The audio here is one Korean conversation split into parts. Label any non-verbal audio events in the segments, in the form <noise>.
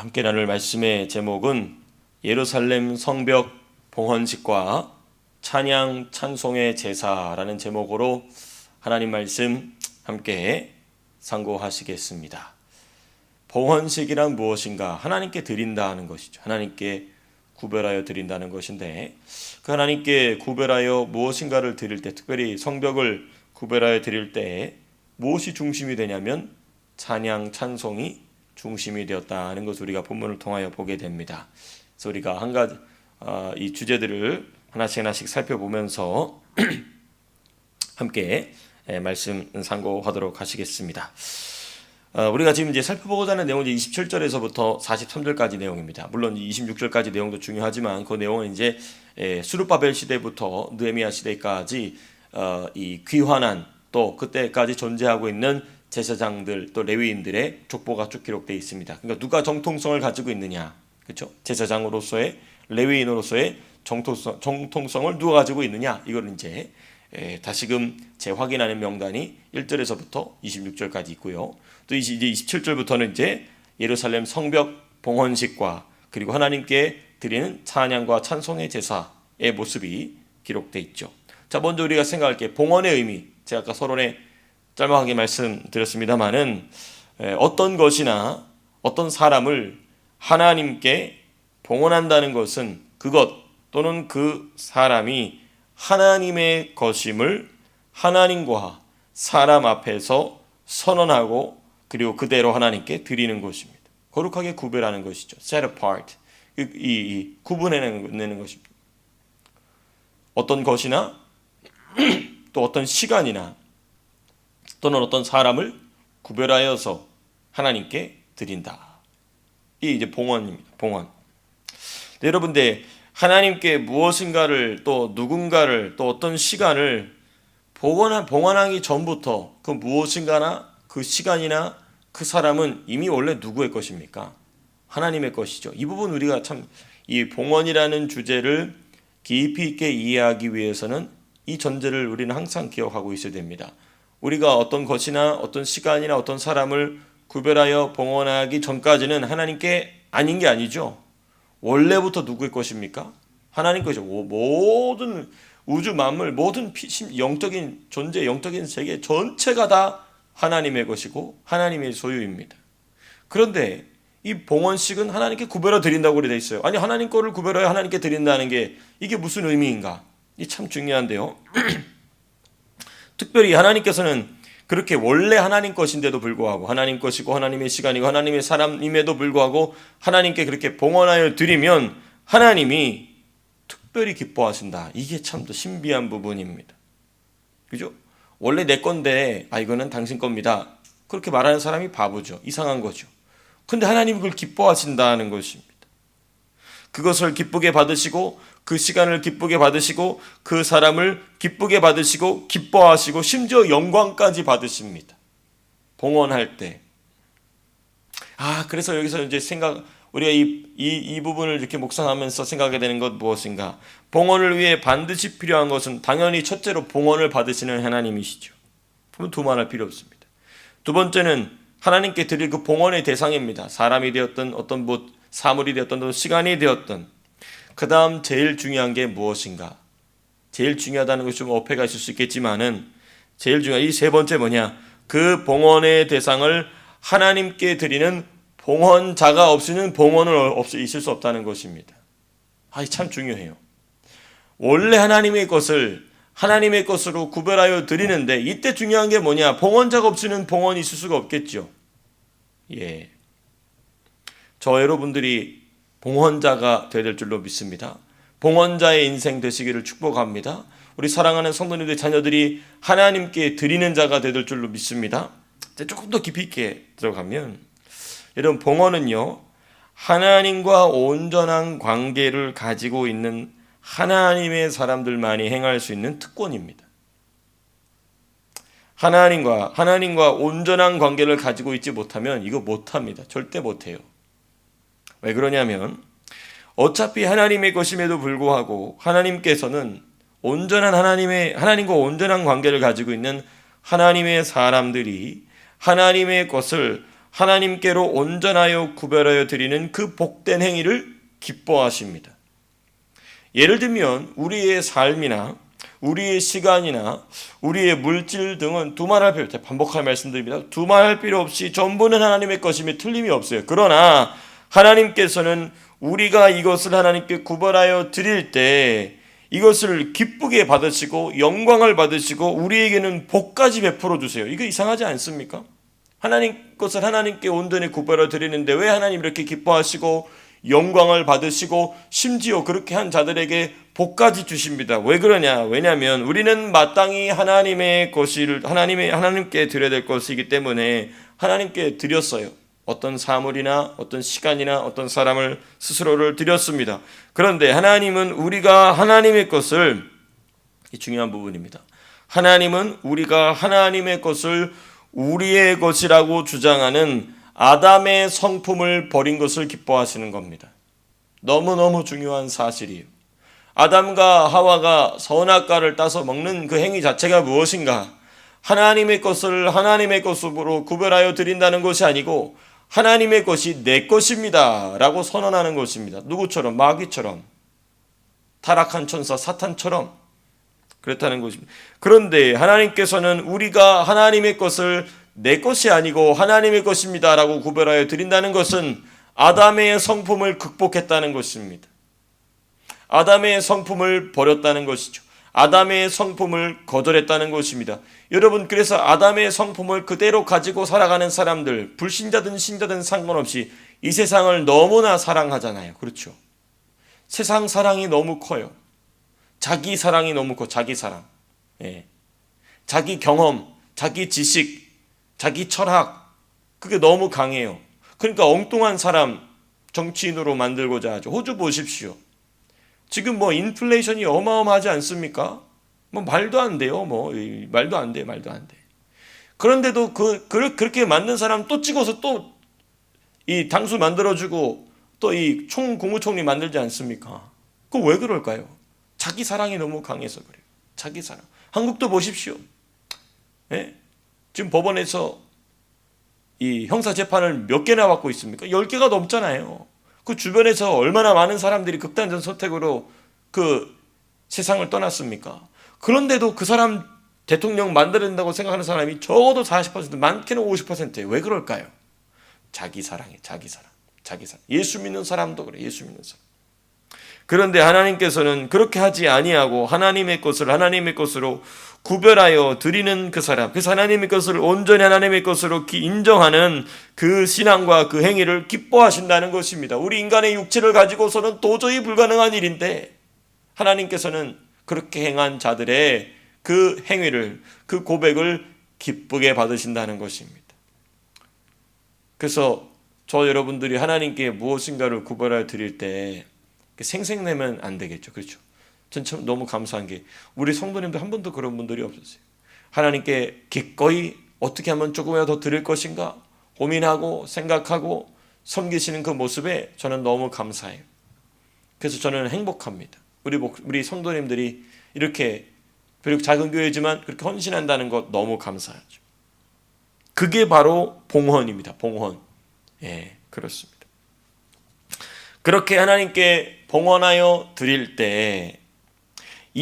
함께 나눌 말씀의 제목은 예루살렘 성벽 봉헌식과 찬양 찬송의 제사라는 제목으로 하나님 말씀 함께 상고하시겠습니다. 봉헌식이란 무엇인가? 하나님께 드린다는 것이죠. 하나님께 구별하여 드린다는 것인데 그 하나님께 구별하여 무엇인가를 드릴 때 특별히 성벽을 구별하여 드릴 때 무엇이 중심이 되냐면 찬양 찬송이 중심이 되었다는 것을 우리가 본문을 통하여 보게 됩니다. 그래서 우리가 한 가지 어, 이 주제들을 하나씩 하나씩 살펴보면서 <clears throat> 함께 예, 말씀 상고하도록 하시겠습니다. 어, 우리가 지금 이제 살펴보고자 하는 내용은 27절에서부터 43절까지 내용입니다. 물론 26절까지 내용도 중요하지만 그 내용은 이제 예, 수르바벨 시대부터 느헤미야 시대까지 어, 이 귀환한 또 그때까지 존재하고 있는 제사장들 또 레위인들의 족보가 쭉 기록되어 있습니다. 그러니까 누가 정통성을 가지고 있느냐, 그렇죠? 제사장으로서의 레위인으로서의 정통성, 정통성을 누가 가지고 있느냐 이걸 이제 에, 다시금 재확인하는 명단이 1절에서부터 26절까지 있고요. 또 이제 27절부터는 이제 예루살렘 성벽 봉헌식과 그리고 하나님께 드리는 찬양과 찬송의 제사의 모습이 기록돼 있죠. 자, 먼저 우리가 생각할 게 봉헌의 의미. 제가 아까 서론에 짤막하게 말씀드렸습니다만은 어떤 것이나 어떤 사람을 하나님께 봉헌한다는 것은 그것 또는 그 사람이 하나님의 것임을 하나님과 사람 앞에서 선언하고 그리고 그대로 하나님께 드리는 것입니다. 거룩하게 구별하는 것이죠. set apart. 이, 이 구분해내는 것입니다. 어떤 것이나 <clears throat> 또 어떤 시간이나 또는 어떤 사람을 구별하여서 하나님께 드린다. 이 이제 봉헌입니다. 봉헌. 네, 여러분들 하나님께 무엇인가를 또 누군가를 또 어떤 시간을 봉헌 봉헌하기 전부터 그 무엇인가나 그 시간이나 그 사람은 이미 원래 누구의 것입니까? 하나님의 것이죠. 이 부분 우리가 참 이 봉헌이라는 주제를 깊이 있게 이해하기 위해서는 이 전제를 우리는 항상 기억하고 있어야 됩니다. 우리가 어떤 것이나 어떤 시간이나 어떤 사람을 구별하여 봉헌하기 전까지는 하나님께 아닌 게 아니죠. 원래부터 누구의 것입니까? 하나님 것이죠. 모든 우주 만물, 모든 영적인 존재, 영적인 세계 전체가 다 하나님의 것이고 하나님의 소유입니다. 그런데 이 봉헌식은 하나님께 구별해 드린다고 돼 있어요. 아니 하나님 거를 구별하여 하나님께 드린다는 게 이게 무슨 의미인가? 이 참 중요한데요. <clears throat> 특별히 하나님께서는 그렇게 원래 하나님 것인데도 불구하고 하나님 것이고 하나님의 시간이고 하나님의 사람임에도 불구하고 하나님께 그렇게 봉헌하여 드리면 하나님이 특별히 기뻐하신다. 이게 참 더 신비한 부분입니다. 그죠? 원래 내 건데 아 이거는 당신 겁니다. 그렇게 말하는 사람이 바보죠. 이상한 거죠. 근데 하나님이 그걸 기뻐하신다는 것입니다. 그것을 기쁘게 받으시고 그 시간을 기쁘게 받으시고 그 사람을 기쁘게 받으시고 기뻐하시고 심지어 영광까지 받으십니다. 봉헌할 때. 아, 그래서 여기서 이제 생각 우리가 이, 이, 이 부분을 이렇게 묵상하면서 생각하게 되는 것 무엇인가? 봉헌을 위해 반드시 필요한 것은 당연히 첫째로 봉헌을 받으시는 하나님이시죠. 그럼 두말할 필요 없습니다. 두 번째는 하나님께 드릴 그 봉헌의 대상입니다. 사람이 되었던 어떤 뭐 사물이 되었던 시간이 되었던 그 다음 제일 중요한 게 무엇인가? 제일 중요하다는 것이 좀 어폐가 있을 수 있겠지만은 제일 중요한 이 세 번째 뭐냐? 그 봉헌의 대상을 하나님께 드리는 봉헌자가 없이는 봉헌을 없이 있을 수 없다는 것입니다. 아, 참 중요해요. 원래 하나님의 것을 하나님의 것으로 구별하여 드리는데 이때 중요한 게 뭐냐? 봉헌자가 없이는 봉헌이 있을 수가 없겠죠. 예. 저 여러분들이 봉헌자가 되야 될 줄로 믿습니다. 봉헌자의 인생 되시기를 축복합니다. 우리 사랑하는 성도님들 자녀들이 하나님께 드리는 자가 되야 될 줄로 믿습니다. 조금 더 깊이 있게 들어가면 여러분 봉헌은요 하나님과 온전한 관계를 가지고 있는 하나님의 사람들만이 행할 수 있는 특권입니다. 하나님과 하나님과 온전한 관계를 가지고 있지 못하면 이거 못 합니다. 절대 못 해요. 왜 그러냐면 어차피 하나님의 것임에도 불구하고 하나님께서는 온전한 하나님의 하나님과 온전한 관계를 가지고 있는 하나님의 사람들이 하나님의 것을 하나님께로 온전하여 구별하여 드리는 그 복된 행위를 기뻐하십니다. 예를 들면 우리의 삶이나 우리의 시간이나 우리의 물질 등은 두말할 필요 없 반복하여 말씀드립니다. 두말할 필요 없이 전부는 하나님의 것임에 틀림이 없어요. 그러나 하나님께서는 우리가 이것을 하나님께 구별하여 드릴 때 이것을 기쁘게 받으시고 영광을 받으시고 우리에게는 복까지 베풀어 주세요. 이거 이상하지 않습니까? 하나님 것을 하나님께 온전히 구별하여 드리는데 왜 하나님 이렇게 기뻐하시고 영광을 받으시고 심지어 그렇게 한 자들에게 복까지 주십니다. 왜 그러냐? 왜냐하면 우리는 마땅히 하나님의 것을 하나님의 하나님께 드려야 될 것이기 때문에 하나님께 드렸어요. 어떤 사물이나 어떤 시간이나 어떤 사람을 스스로를 드렸습니다. 그런데 하나님은 우리가 하나님의 것을 이 중요한 부분입니다. 하나님은 우리가 하나님의 것을 우리의 것이라고 주장하는 아담의 성품을 버린 것을 기뻐하시는 겁니다. 너무너무 중요한 사실이에요. 아담과 하와가 선악과를 따서 먹는 그 행위 자체가 무엇인가? 하나님의 것을 하나님의 것으로 구별하여 드린다는 것이 아니고 하나님의 것이 내 것입니다. 라고 선언하는 것입니다. 누구처럼? 마귀처럼. 타락한 천사 사탄처럼. 그렇다는 것입니다. 그런데 하나님께서는 우리가 하나님의 것을 내 것이 아니고 하나님의 것입니다. 라고 구별하여 드린다는 것은 아담의 성품을 극복했다는 것입니다. 아담의 성품을 버렸다는 것이죠. 아담의 성품을 거절했다는 것입니다. 여러분, 그래서 아담의 성품을 그대로 가지고 살아가는 사람들, 불신자든 신자든 상관없이 이 세상을 너무나 사랑하잖아요. 그렇죠. 세상 사랑이 너무 커요. 자기 사랑이 너무 커, 자기 사랑. 예. 자기 경험, 자기 지식, 자기 철학, 그게 너무 강해요. 그러니까 엉뚱한 사람 정치인으로 만들고자 하죠. 호주 보십시오. 지금 뭐 인플레이션이 어마어마하지 않습니까? 뭐 말도 안 돼요. 뭐 말도 안 돼, 말도 안 돼. 그런데도 그, 그 그렇게 만든 사람 또 찍어서 또 이 당수 만들어 주고 또 이 총 국무총리 만들지 않습니까? 그 왜 그럴까요? 자기 사랑이 너무 강해서 그래요. 자기 사랑. 한국도 보십시오. 예? 지금 법원에서 이 형사 재판을 몇 개나 받고 있습니까? 10개가 넘잖아요. 그 주변에서 얼마나 많은 사람들이 극단적 선택으로 그 세상을 떠났습니까? 그런데도 그 사람 대통령 만들어낸다고 생각하는 사람이 적어도 40% 많게는 50%예요. 왜 그럴까요? 자기 사랑에 자기 사랑. 자기 사랑. 예수 믿는 사람도 그래. 예수 믿는 사람. 그런데 하나님께서는 그렇게 하지 아니하고 하나님의 것을 하나님의 것으로 구별하여 드리는 그 사람, 그래서 하나님의 것을 온전히 하나님의 것으로 인정하는 그 신앙과 그 행위를 기뻐하신다는 것입니다. 우리 인간의 육체를 가지고서는 도저히 불가능한 일인데 하나님께서는 그렇게 행한 자들의 그 행위를, 그 고백을 기쁘게 받으신다는 것입니다. 그래서 저 여러분들이 하나님께 무엇인가를 구별하여 드릴 때 생색내면 안 되겠죠. 그렇죠. 전 참 너무 감사한 게 우리 성도님도 한 번도 그런 분들이 없었어요. 하나님께 기꺼이 어떻게 하면 조금이라도 더 드릴 것인가 고민하고 생각하고 섬기시는 그 모습에 저는 너무 감사해요. 그래서 저는 행복합니다. 우리 우리 성도님들이 이렇게 비록 작은 교회지만 그렇게 헌신한다는 것 너무 감사하죠. 그게 바로 봉헌입니다. 봉헌. 예, 그렇습니다. 그렇게 하나님께 봉헌하여 드릴 때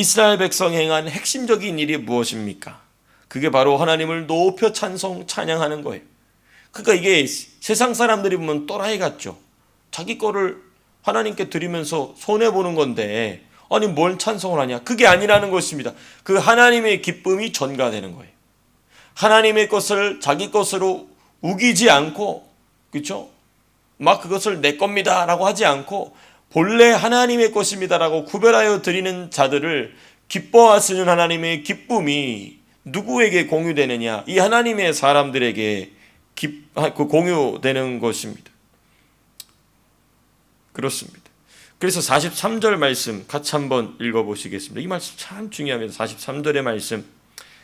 이스라엘 백성 행한 핵심적인 일이 무엇입니까? 그게 바로 하나님을 높여 찬송 찬양하는 거예요. 그러니까 이게 세상 사람들이 보면 또라이 같죠. 자기 거를 하나님께 드리면서 손해 보는 건데 아니 뭘 찬송을 하냐? 그게 아니라는 것입니다. 그 하나님의 기쁨이 전가되는 거예요. 하나님의 것을 자기 것으로 우기지 않고 그렇죠? 막 그것을 내 겁니다라고 하지 않고 본래 하나님의 것입니다라고 구별하여 드리는 자들을 기뻐하시는 하나님의 기쁨이 누구에게 공유되느냐? 이 하나님의 사람들에게 기, 그 공유되는 것입니다. 그렇습니다. 그래서 43절 말씀 같이 한번 읽어보시겠습니다. 이 말씀 참 중요합니다. 43절의 말씀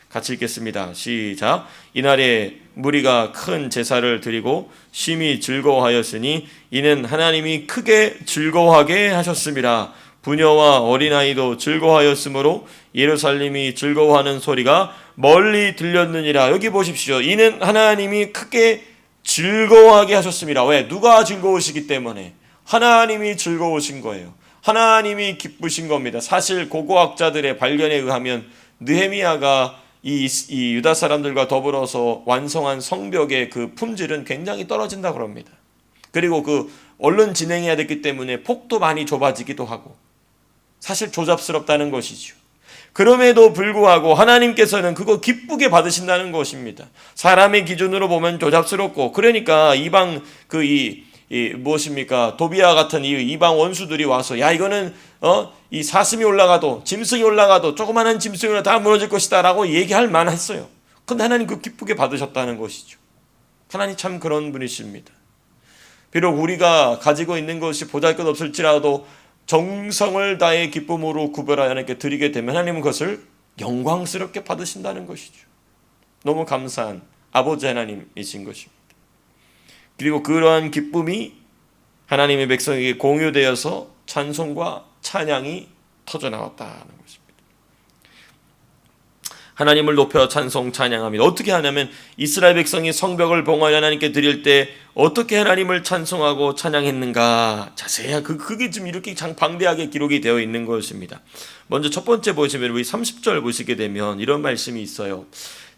같이 읽겠습니다. 시작. 이날에 무리가 큰 제사를 드리고 심히 즐거워하였으니 이는 하나님이 크게 즐거워하게 하셨습니다. 부녀와 어린아이도 즐거워하였으므로 예루살렘이 즐거워하는 소리가 멀리 들렸느니라. 여기 보십시오. 이는 하나님이 크게 즐거워하게 하셨습니다. 왜? 누가 즐거우시기 때문에 하나님이 즐거우신 거예요. 하나님이 기쁘신 겁니다. 사실 고고학자들의 발견에 의하면 느헤미야가 이, 이 유다 사람들과 더불어서 완성한 성벽의 그 품질은 굉장히 떨어진다 그럽니다. 그리고 그 얼른 진행해야 됐기 때문에 폭도 많이 좁아지기도 하고 사실 조잡스럽다는 것이죠. 그럼에도 불구하고 하나님께서는 그거 기쁘게 받으신다는 것입니다. 사람의 기준으로 보면 조잡스럽고 그러니까 이방 그이 이 무엇입니까 도비아 같은 이 이방 원수들이 와서 야 이거는 어 이 사슴이 올라가도 짐승이 올라가도 조그마한 짐승이나 다 무너질 것이다라고 얘기할 만했어요. 근데 하나님 그 기쁘게 받으셨다는 것이죠. 하나님 참 그런 분이십니다. 비록 우리가 가지고 있는 것이 보잘것없을지라도 정성을 다해 기쁨으로 구별하여 하나님께 드리게 되면 하나님은 그것을 영광스럽게 받으신다는 것이죠. 너무 감사한 아버지 하나님이신 것입니다. 그리고 그러한 기쁨이 하나님의 백성에게 공유되어서 찬송과 찬양이 터져 나왔다는 것입니다. 하나님을 높여 찬송 찬양합니다. 어떻게 하냐면 이스라엘 백성이 성벽을 봉헌 하나님께 드릴 때 어떻게 하나님을 찬송하고 찬양했는가 자세히 그 그게 지금 이렇게 장 방대하게 기록이 되어 있는 것입니다. 먼저 첫 번째 보시면 우리 30절 보시게 되면 이런 말씀이 있어요.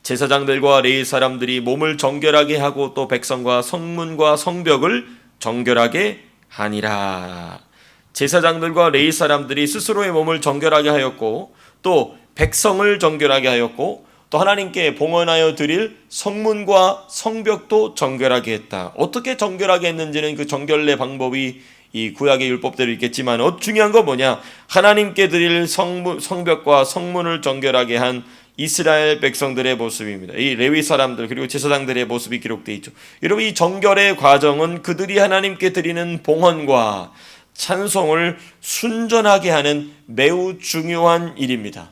제사장들과 레위 사람들이 몸을 정결하게 하고 또 백성과 성문과 성벽을 정결하게 하니라. 제사장들과 레위 사람들이 스스로의 몸을 정결하게 하였고 또 백성을 정결하게 하였고 또 하나님께 봉헌하여 드릴 성문과 성벽도 정결하게 했다. 어떻게 정결하게 했는지는 그 정결의 방법이 이 구약의 율법대로 있겠지만 어, 중요한 건 뭐냐? 하나님께 드릴 성문, 성벽과 성문을 정결하게 한 이스라엘 백성들의 모습입니다. 이 레위 사람들 그리고 제사장들의 모습이 기록되어 있죠. 여러분 이 정결의 과정은 그들이 하나님께 드리는 봉헌과 찬송을 순전하게 하는 매우 중요한 일입니다.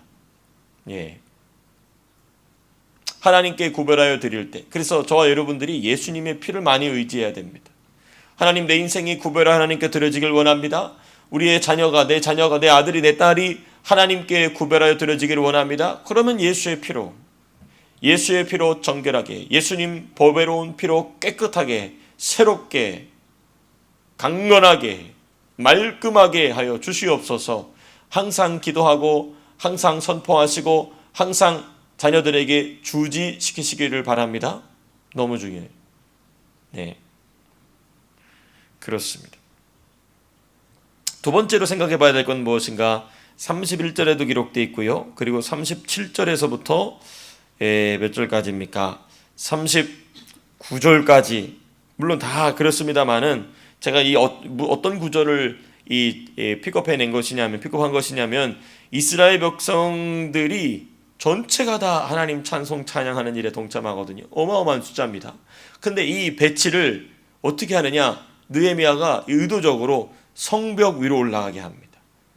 예. 하나님께 구별하여 드릴 때. 그래서 저와 여러분들이 예수님의 피를 많이 의지해야 됩니다. 하나님 내 인생이 구별하 하나님께 드려지길 원합니다. 우리의 자녀가 내 자녀가 내 아들이 내 딸이 하나님께 구별하여 드려지기를 원합니다. 그러면 예수의 피로 예수의 피로 정결하게 예수님 보배로운 피로 깨끗하게 새롭게 강건하게 말끔하게 하여 주시옵소서. 항상 기도하고 항상 선포하시고 항상 자녀들에게 주지시키시기를 바랍니다. 너무 중요해요. 네. 그렇습니다. 두 번째로 생각해 봐야 될 건 무엇인가? 31절에도 기록되어 있고요. 그리고 37절에서부터 몇 절까지입니까? 39절까지 물론 다 그렇습니다만은 제가 이 어 떤 구절을 이 픽업해 낸 것이냐면 픽업한 것이냐면 이스라엘 백성들이 전체가 다 하나님 찬송 찬양하는 일에 동참하거든요. 어마어마한 숫자입니다. 근데 이 배치를 어떻게 하느냐? 느헤미야가 의도적으로 성벽 위로 올라가게 합니다.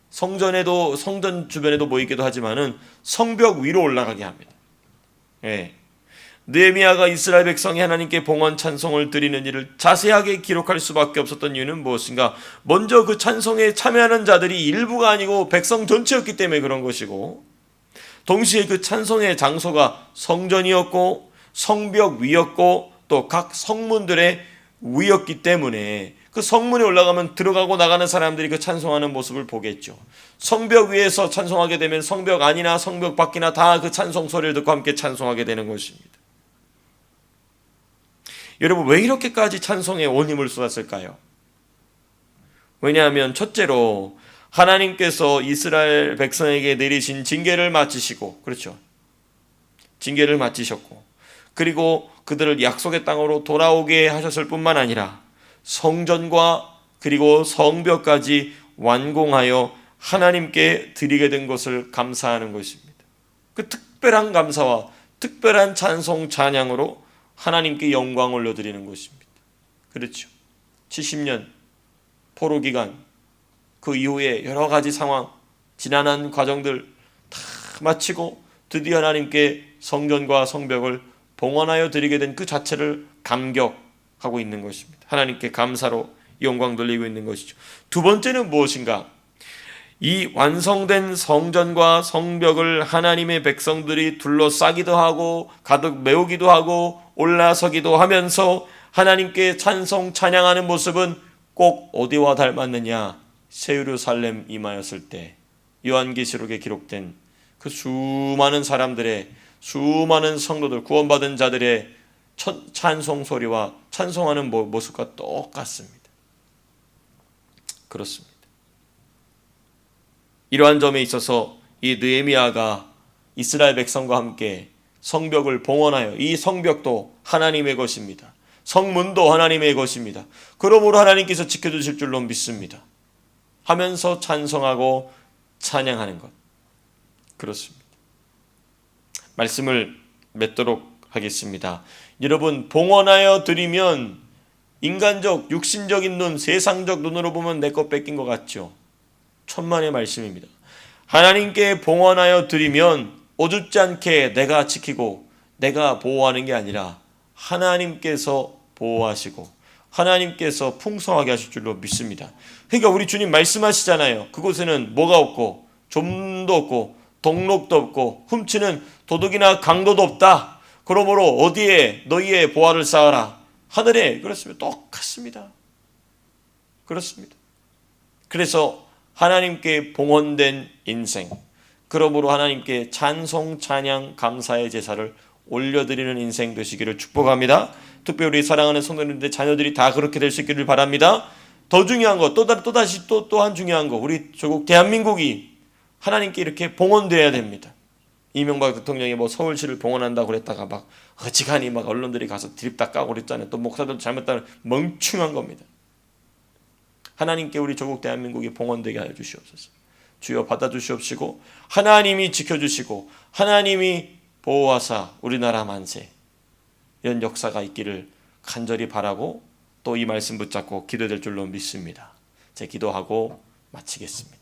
성전에도 성전 주변에도 모이기도 하지만은 성벽 위로 올라가게 합니다. 예. 느헤미야가 이스라엘 백성이 하나님께 봉헌 찬송을 드리는 일을 자세하게 기록할 수밖에 없었던 이유는 무엇인가? 먼저 그 찬송에 참여하는 자들이 일부가 아니고 백성 전체였기 때문에 그런 것이고 동시에 그 찬송의 장소가 성전이었고 성벽 위였고 또 각 성문들의 위였기 때문에 그 성문에 올라가면 들어가고 나가는 사람들이 그 찬송하는 모습을 보겠죠. 성벽 위에서 찬송하게 되면 성벽 안이나 성벽 밖이나 다 그 찬송 소리를 듣고 함께 찬송하게 되는 것입니다. 여러분 왜 이렇게까지 찬송에 온 힘을 쏟았을까요? 왜냐하면 첫째로 하나님께서 이스라엘 백성에게 내리신 징계를 마치시고 그렇죠. 징계를 마치셨고 그리고 그들을 약속의 땅으로 돌아오게 하셨을 뿐만 아니라 성전과 그리고 성벽까지 완공하여 하나님께 드리게 된 것을 감사하는 것입니다. 그 특별한 감사와 특별한 찬송 찬양으로 하나님께 영광 올려드리는 것입니다. 그렇죠. 70년 포로 기간 그 이후에 여러 가지 상황 지난한 과정들 다 마치고 드디어 하나님께 성전과 성벽을 봉헌하여 드리게 된 그 자체를 감격하고 있는 것입니다. 하나님께 감사로 영광 돌리고 있는 것이죠. 두 번째는 무엇인가? 이 완성된 성전과 성벽을 하나님의 백성들이 둘러싸기도 하고 가득 메우기도 하고 올라서기도 하면서 하나님께 찬송 찬양하는 모습은 꼭 어디와 닮았느냐? 세우르살렘 임하였을 때 요한계시록에 기록된 그 수많은 사람들의 수많은 성도들 구원받은 자들의 천- 찬송 소리와 찬송하는 모- 모습과 똑같습니다. 그렇습니다. 이러한 점에 있어서 이 느헤미야가 이스라엘 백성과 함께 성벽을 봉헌하여 이 성벽도 하나님의 것입니다. 성문도 하나님의 것입니다. 그러므로 하나님께서 지켜주실 줄로 믿습니다. 하면서 찬송하고 찬양하는 것. 그렇습니다. 말씀을 맺도록 하겠습니다. 여러분, 봉헌하여 드리면 인간적, 육신적인 눈, 세상적 눈으로 보면 내 것 뺏긴 것 같죠? 천만의 말씀입니다. 하나님께 봉헌하여 드리면 어줍지 않게 내가 지키고 내가 보호하는 게 아니라 하나님께서 보호하시고 하나님께서 풍성하게 하실 줄로 믿습니다. 그러니까 우리 주님 말씀하시잖아요. 그곳에는 뭐가 없고 좀도 없고 동록도 없고 훔치는 도둑이나 강도도 없다. 그러므로 어디에 너희의 보화를 쌓아라. 하늘에 그렇습니다. 똑같습니다. 그렇습니다. 그래서 하나님께 봉헌된 인생, 그러므로 하나님께 찬송, 찬양, 감사의 제사를 올려드리는 인생 되시기를 축복합니다. 특별히 사랑하는 성도님들 자녀들이 다 그렇게 될 수 있기를 바랍니다. 더 중요한 것, 또, 다- 또 다시 또 또한 중요한 것, 우리 조국 대한민국이 하나님께 이렇게 봉헌돼야 됩니다. 이명박 대통령이 뭐 서울시를 봉헌한다고 그랬다가 막 어지간히 막 언론들이 가서 드립다 까고 그랬잖아요. 또 목사들 잘못하면 멍충한 겁니다. 하나님께 우리 조국 대한민국이 봉헌되게 하여 주시옵소서. 주여 받아주시옵시고 하나님이 지켜주시고 하나님이 보호하사 우리나라 만세 이런 역사가 있기를 간절히 바라고 또 이 말씀 붙잡고 기도될 줄로 믿습니다. 제 기도하고 마치겠습니다.